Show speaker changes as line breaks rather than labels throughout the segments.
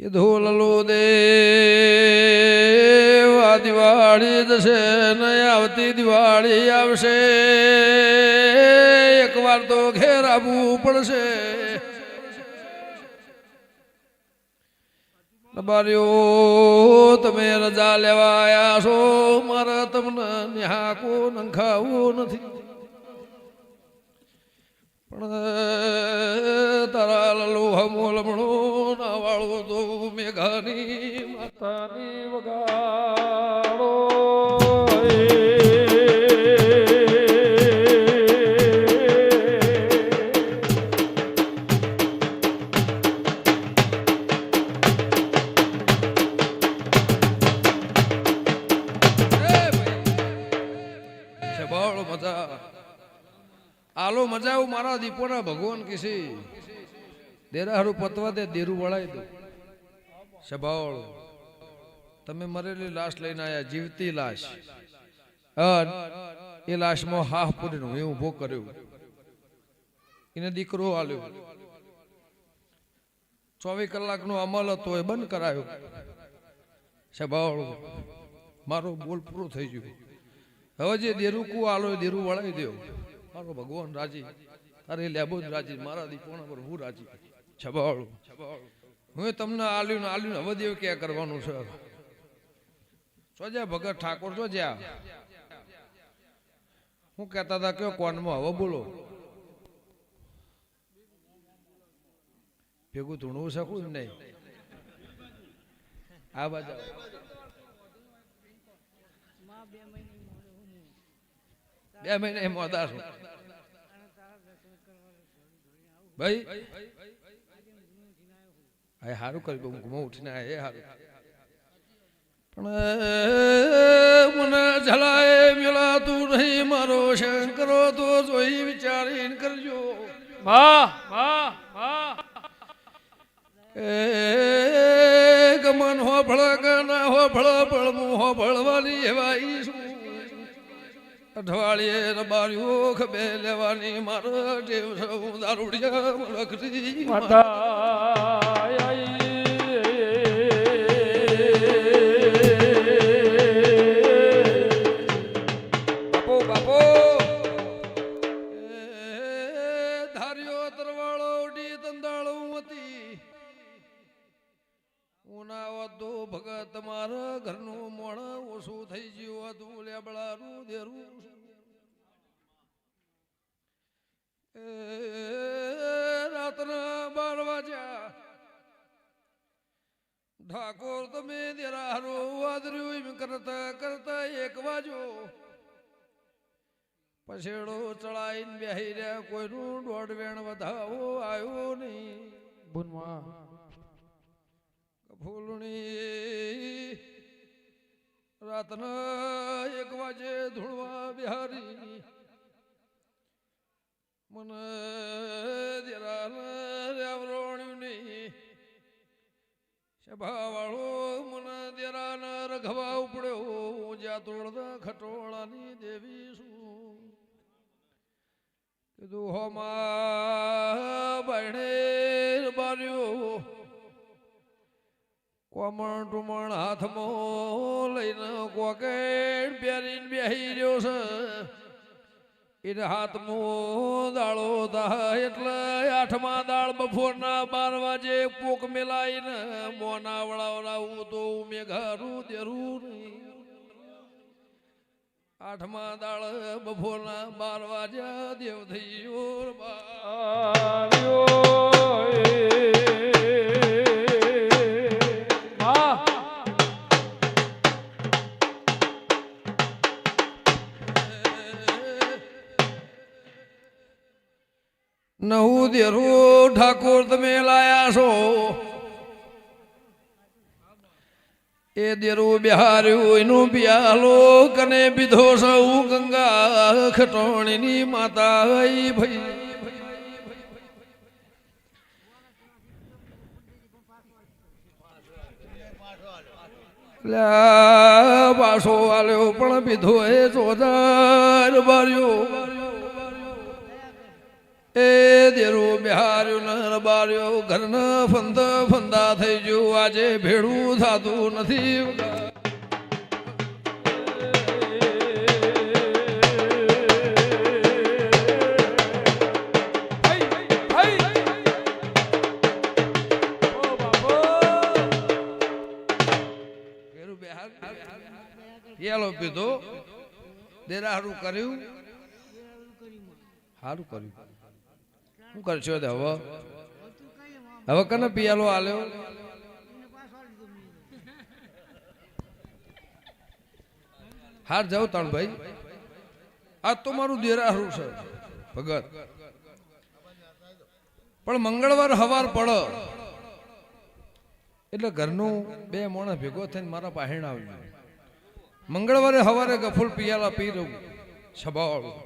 કીધું લલો દેવ આ દિવાળી જશે નહીં આવતી દિવાળી આવશે. એકવાર તો ઘેર આવવું પડશે. તમારીઓ તમે રજા લેવા આવ્યા છો, મારે તમને ન્યાકો નંખાવું નથી. પણ તારા લલો હમો લમણો ના વાળો તો મેઘાની માતાની વગાડો દેરાહારું પતવા દે, દેરું વળાવી દો. સભાવાળો, તમે મરેલી લાશ લઈને આવ્યા જીવતી લાશ. એ લાશમાં હાફ પૂરીનું એ ઊભો કર્યો. એને દીકરો આલ્યો. ચોવીસ કલાકનો અમલ હતો, એ બંધ કરાયો. સબાળ મારો બોલ પૂરો થઈ ગયો. હવે જે દેરુકુ આલો એ દેરું વળાવી દો. મારો ભગવાન રાજી. તારે લેબો જ રાજી, મારા દીપોણા પર હું રાજી. છબાળું હું તમને આલ્યું આલ્યું ને હવે દેવ ક્યાં કરવાનું છે? છો ભગત ઠાકોર છો જ્યાં. હું કહેતા હતા કયો કોનમાં? હવે બોલો. ભેગું ધૂણવું શકું જ નહીં? આ બાજુ બે મહિને મોદા છું. ભાઈ હા સારું કર્યું હું ઘુમો ઉઠીને એ સારું પણ મને જલાય મેળાતું નહીં મારો શંકરો તો જોઈ વિચારીને કરજો.
વાહ વાહ વાહ.
એ ગમન હો ભળ ગના હો ભળ ભળમું હો ભળવાની એવા ઈ શું અઠવાડિયે રબારીઓ ખબે લેવાની મારો દેવ સૌ દારૂડિયા મલખરી
માતા.
રહ્યા કોઈનું દોઢ વેણ વધાવો આવ્યો નહીં.
બુનવા
ફૂલણી રાતના એક વાજે ધૂળવા બિહારી મને દેરાવરોણ્યું નહીં સભા વાળો મને દેરાના રઘવા ઉપડ્યો. જ્યાં તોડતા ખટોળાની દેવી શું કીધું હોમા બહેણે બાર્યો. કોમણ ટુમણ હાથમાં લઈને કોકેટ પહેરીને બેહી રહ્યો છે. એને હાથમાં દાળો થાય એટલે આઠમા દાળ બપોરના બાર વાજે પોક મેલાઈને મોના વળાવડાવું તો મેઘારું દેરું નહીં. આઠમા દાળ બપોરના બાર વાગ્યા દેવ થઈ ગયો નવું દેરું ઠાકોર તમે લાયા છો. એ દેરું બિહાર્યું એનું પિયાલો કને બીધો સૌ ગંગા ખટોણીની માતા ભાઈ. પાછો આલ્યો પણ બીધો એ ચોદાર બાર્યો. એ બિહાર્યું ન બાર્યો, ઘરના ફંદ ફંદા થઈ ગયું. આજે ભેળું થાતું નથી. કર્યું? સારું કર્યું. શું કરશો હવે? હવે કને પિયાલો આલ્યો? હાર જાવ તણ ભાઈ. આ તો મારું દેરાહરું છે. ભગત. પણ મંગળવાર હવાર પડો. એટલે ઘરનું બે મોણા ભેગો થઈને મારા પાહેણ આવ્યું મંગળવારે હવારે ગફુલ પિયાલા પી રહું છબાવાળું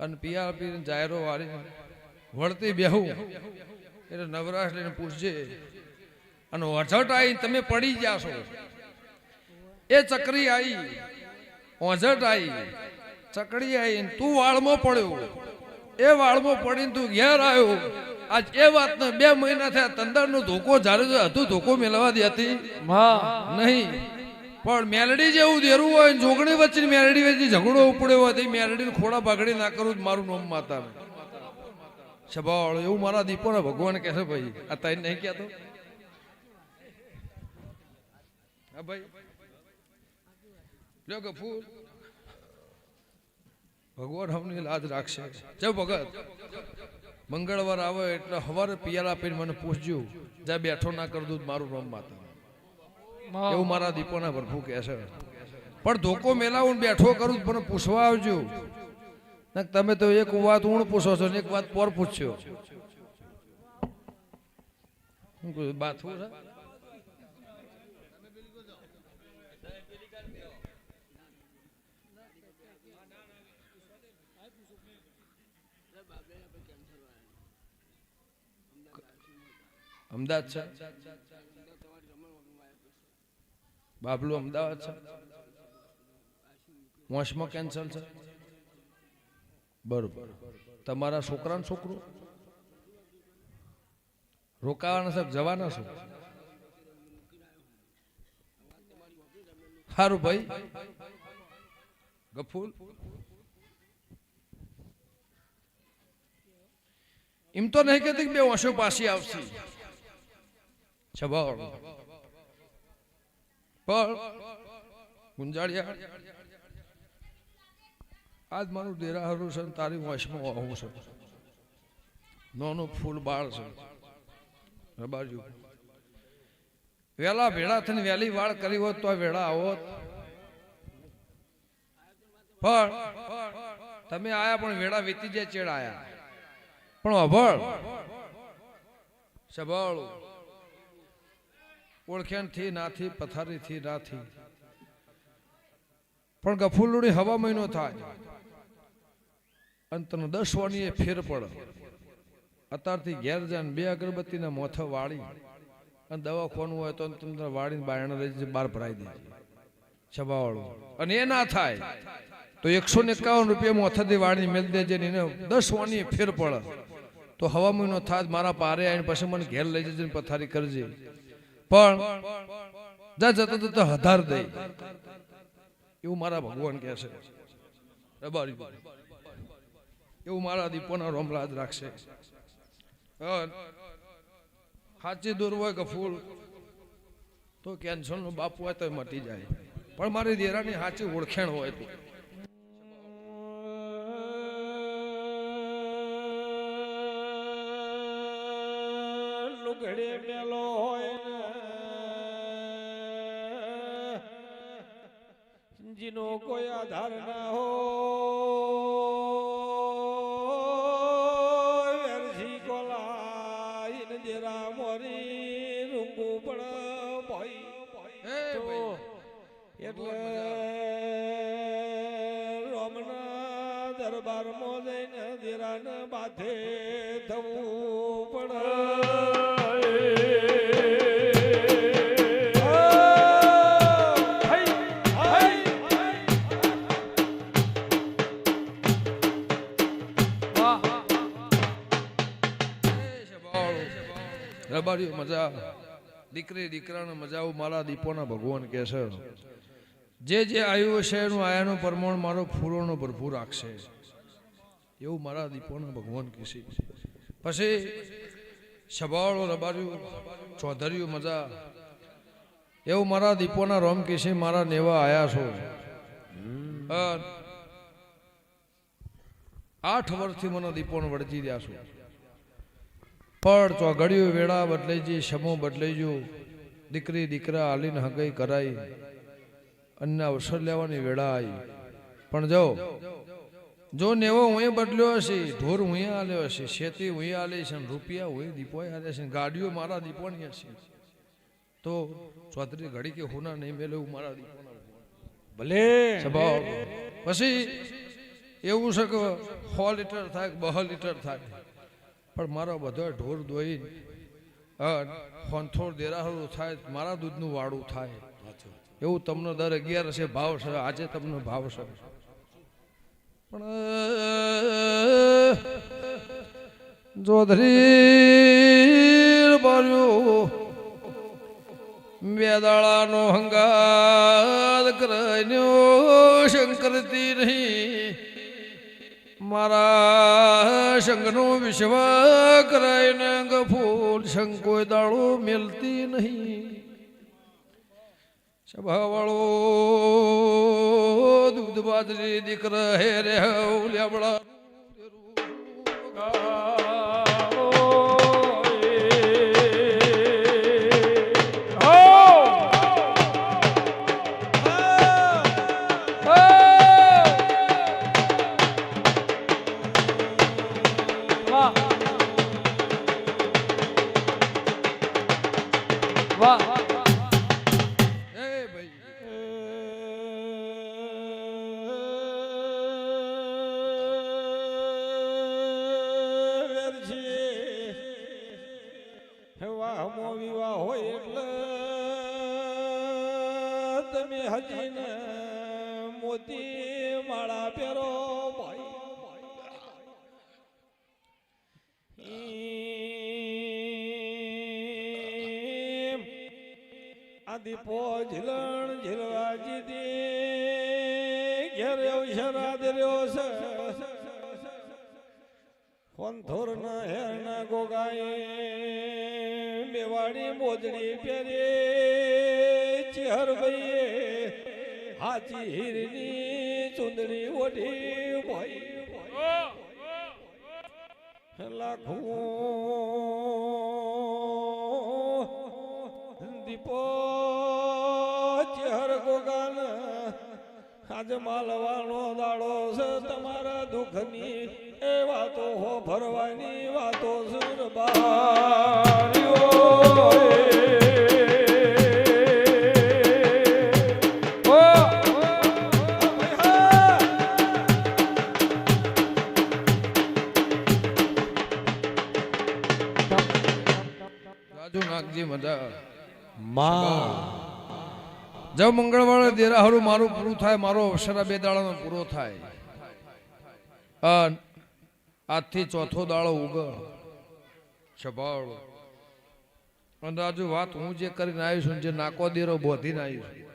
અને પિયાલા પીને જાયરો વાળીને વળતી બેહું. એટલે નવરાશ લઈને પૂછજે. અને ઓઝટ આવી તમે પડી જાશો એ ચકરી આવી ઓઝટ આવી ચકડી આવી તું વાળમાં પડ્યો. એ વાળમાં પડીને તું ઘેર આવ્યો. આજ એ વાતને બે મહિના થયા તંદરનો ધોકો જ્યારે હતું ધોકો મેળવા દેતી
માં
નહીં. પણ મેલડી જેવું દેરું હોય જોગણી વચ્ચે મેલડી વચ્ચે ઝઘડો ઉપડ્યો હોય તો મેલડીને ખોડા બગડી ના કરું જ મારું નોમ માતા સભાવાળો એવું મારા દીપોને ભગવાન કહેશે ભાઈ આ તઈ નહીં કહેતો? હા ભાઈ. લ્યો ગફૂર ભગવાન હમની લાજ રાખશે. જય ભગત. મંગળવાર આવે એટલે હવારે પિયારા આપીને મને પૂછજો જ્યાં બેઠો ના કર દઉં મારું રમ માતા. એવું મારા દીપોના ભરપૂર કહેશે પણ ધોકો મેલાવું ને બેઠો કરું પણ પૂછવા આવજો. તમે તો એક વાત ઊણ પૂછો છો ને એક વાત પર પૂછ્યો. છે? અમદાવાદ છે? બાબલું અમદાવાદ છે? મોશમાં કેન્સલ છે? બરોબર. તમારા છોકરા છોકરો? રોકાવાના છે જવાના છો? સારું ભાઈ. ગફૂલ. એમ તો નહીં કહેતી બે વર્ષો પાછી આવશે. છબાવ પણ ગુંજાળિયા. આજ મારું દેરાહરું છે તારી વંશમાં આવું છે. નાનું ફૂલ બાળ છે. રબાજુ. વેલા ભેળા થઈને વેલી વાળ કરી હોત તો વેળા આવોત. પણ તમે આયા પણ વેળા વીતી જાય ચેડ આયા. પણ અભળ સબળ ઓળખ્યાણથી નાથી પથારી થી નાથી પણ ગફુલડી હવા મહિનો થાય. અને તને દસ વાની એ ફેર પડે. અત્યારથી ઘેર જાય બે અગરબત્તીના મોથે વાળી અને દવા ખોનું હોય તો તમને વાળીને બાયણ લઈ બહાર ભરાઈ દે છબાવાળું. અને એ ના થાય તો એકસો ને એકાવન રૂપિયા મોથાથી વાળીને મેળ દેજે ને દસ વાની ફેર પડે. તો હવા મહિનો થાય મારા પારે આવીને પછી મને ઘેર લઈ જજે પથારી કરજે. પણ જા જતા જતા હધાર દે એવું મારા ભગવાન કહે છે. એવું મારા દીપોના રોમલાદ રાખશે. સાચી દૂર હોય કે ફૂલ, તો કેન્સર નો બાપ હોય તો મટી જાય. પણ મારી દેરાની સાચી ઓળખાણ હોય તો.
લુગડે મેલો હોય જીનો કોઈ આધાર ના હો અરજી કોલાઈ ને દેરા મોરી રૂંગું પણ ભાઈ. એટલે રોમના દરબારમાં જઈને દેરાને બાથે થવું
રબારીઓ મજા દીકરી, દીકરાને મજા આવું, મારા દીપોના ભગવાન કહે છે. જે જે આવ્યું છે એનું આયાનું પ્રમાણ મારો ફૂલોનો ભરપૂર રાખશે એવું મારા દીપોના ભગવાન કહેશે પછી સભાવાળો રબાર્યું ચોધર્યું મજા એવું મારા દીપોના રોમ કહેશે મારા નેવા આયા છો. આઠ વર્ષથી મને દીપોને વળતી રહ્યા છો. પણ ચોઘડિયું વેળા બદલાઈ જઈ સમો બદલાઈ ગયો દીકરી દીકરા હાલીને હગઈ કરાઈ. અન્ય અવસર લેવાની વેળા આવી પણ જો જો નેવો હું બદલ્યો હશે ઢોર હું હાલ્યો હશે શેતી હું આલી છે રૂપિયા હું દીપો આલે છે ગાડીઓ મારા દીપોની હશે. તો ચોધરી ઘડી કે હોના નહીં મેલે હું મારા દીપોના
ભલે.
પછી એવું છે કે સો લીટર થાય બહ લીટર થાય પણ મારો બધો ઢોર દોઈ ફોનથોડ દેરાહરું થાય મારા દૂધનું વાળું થાય. એવું તમને દર અગિયાર છે ભાવ છે આજે તમને ભાવ છે પણ જોધરી બાર્યું વેદાળાનો હંગાત કર્યો શંકરતી નહીં. મારા શંખનો વિશ્વ કરાઈને ગફૂલ શંખ કોઈ દાળો મેલતી નહીં. સભાવાળો, દૂધ બાજરી દીકરા હે રે લેબડા એ
કોંથોર ના હેરના ગોગાઈ મેવાડી મોજડી પહેરે ચિહર ભાઈએ હાચી હીરની ચુંદડી ઓઢી ભાઈ. લાખું આજે માલવાનો દાડો છે તમારા દુઃખની એ વાતો હો ભરવાની વાતો સુરબારીઓ
જો મંગળવારે દેરાહરું મારું પૂરું થાય, મારો અવસર બે દાડાનો પૂરો થાય. આજથી ચોથો દાડો ઉગ છબાળ. અને વાત હું જે કરીને આવ્યો છું જે નાકો દેરો બોધીને આવ્યો છું,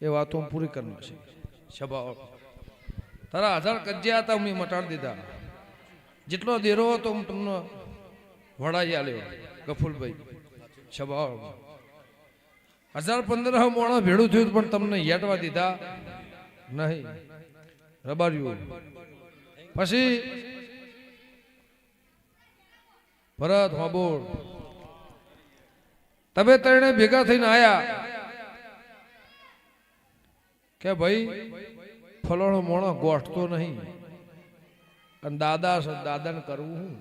એ વાત હું પૂરી કરવી છે. છબાળ. તારા હજાર કજ્યા હતા, હું મટાડી દીધા. જેટલો દેરો હતો, હું તમને વડાઈ આલ્યો, ગફુલભાઈ. સ્વભાવ હજાર પંદર મોણો ભેળું થયું પણ તમને યાટવા દીધા નહીં. રબાર્યું પછી ભરત હોબોળ. તમે ત્રણે ભેગા થઈને આયા કે ભાઈ, ફલાણો મોણો ગોઠતો નહીં. અને દાદા છે, દાદાને કરવું હું?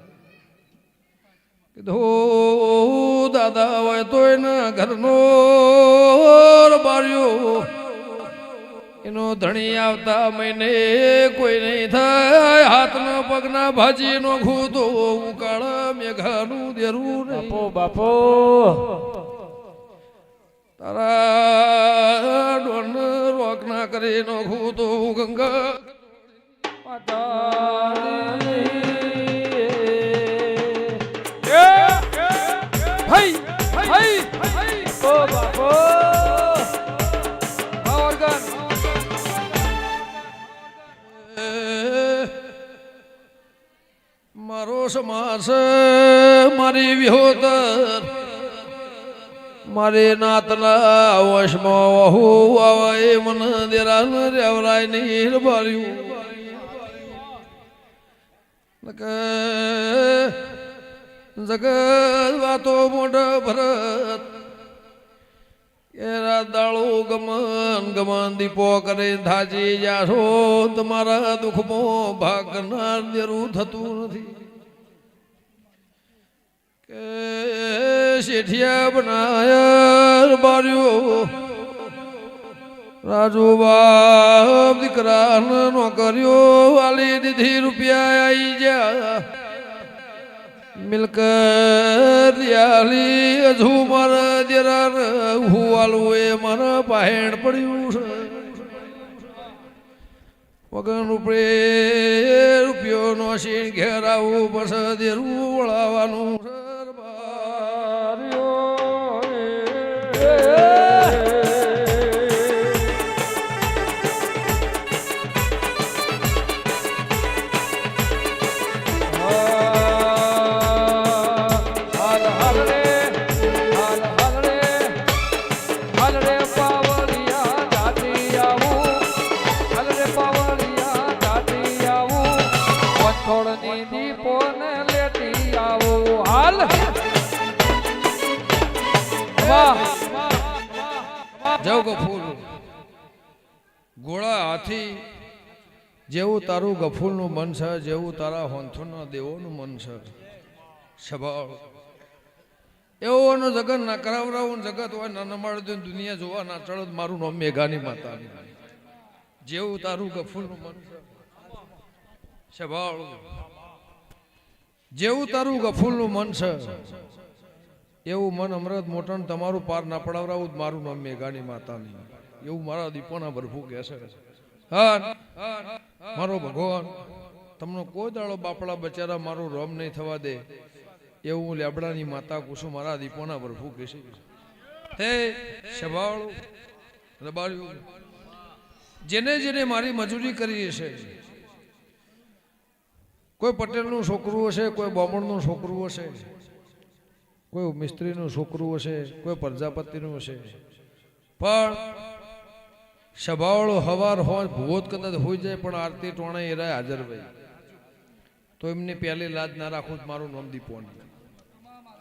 કીધું દાદા હોય તો એના ઘરનો એનો ધણી આવતા મહિને કોઈ નહીં થાય. હાથના પગના ભાજીનો ખૂતો ઉકાળ મેઘાનું દેરું
બાપો બાપો.
તારા ડોન રોક ના કરી નો ખૂતો ગંગા
હઈ
સમાસ મારી વિહોતર મારે નાતના વશમાં વહુ આવે મન દેરાન રેવરાય નીર ભર્યું જગત વાતો મોઢ ભરત. એરા દાળો ગમન ગમન દીપો કરે ધાજી જાશો, તમારા દુઃખમાં ભાગ કરનાર દેરું થતું નથી. કે શેઠિયા બનાયા બાર્યો, રાજુ બાપ દીકરા નો કર્યો, વાલી દીધી રૂપિયા આઈ જા મિલકત યાલી હજુ મારા દેરાર હુવાલું એ મારા પાહેણ પડ્યું છે. વગન ઉપડે રૂપિયો નો શીણ ઘેર આવું પછી દેરું વળાવવાનું સરબાર્યો જાવ ગફૂર ગોળા હાથી જેવું તારું ગફૂરનું મન છે, જેવું તારા હોંથુના દેવોનું મન છે. સ્વભાવ એવો જગત ના કરાવરાવું જગત હોય, ના નમાડ દુનિયા જોવા ના ચડો મારું નામ મેઘાની માતા જેવું તારું ગફૂરનું મન છે. સ્વભાવ જેવું તારું ગફૂરનું મન છે. એવું મન અમૃત મોટણ તમારું પાર ના પડાવરાવું મારું નામ મેઘાની માતાની. એવું મારા દીપોના ભરભુ કહે છે. મારો ભગવાન, તમને કોઈ દાડો બાપડા બચારા મારું રોમ નહીં થવા દે. એવું હું લેબડાની માતા કુસુમ મારા દીપોના ભરભુ કહે છે. હે રબાર્યું જેને જેને મારી મજૂરી કરી છે. કોઈ પટેલનું છોકરું હશે, કોઈ બોમણનું છોકરું હશે. કોઈ મિસ્ત્રીનું છોકરું હશે કોઈ પ્રજાપતિનું હશે. પણ સભાવાળો હવાર હોય ભૂત કદાચ હોઈ જાય પણ આરતી ટોણે એરાય હાજર ભાઈ તો એમને પહેલી લાજ ના રાખું મારું નામ દીપોન.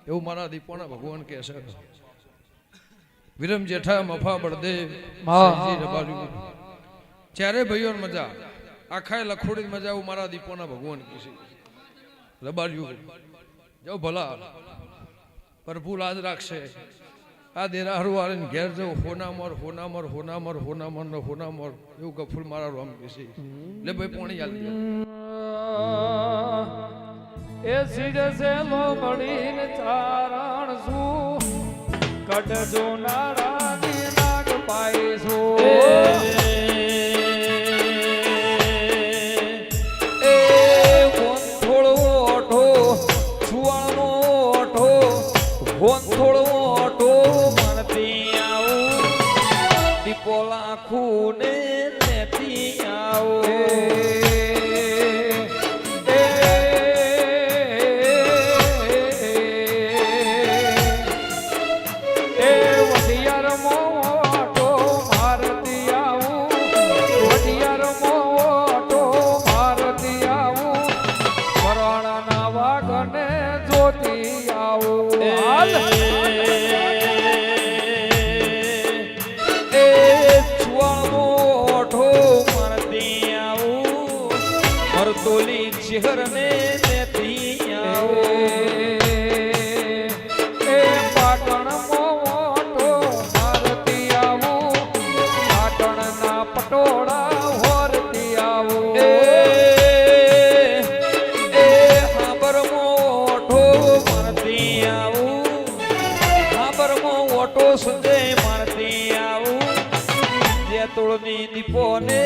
એવું મારા દીપોના ભગવાન કહે છે. વિરમ જેઠા મફા બળદે. ચારે ભાઈઓ મજા. આખાય લખોડી મજા એવું મારા દીપોના ભગવાન કહે છે. રબાર્યું જાઓ ભલા. પ્રભુ લાજ રાખશે. આ દેરાહરું વાળીને ઘેર જવું હોનામર હોનામર હોનામર હોનામર ને હોનામર એવું કફૂલ મારા રોમ છે લે ભાઈ પોણી હાલ
એ સિરસે લોમડીને ચારણ શું? કડજો નારા નાગ પાઈશું
એ
টিপনে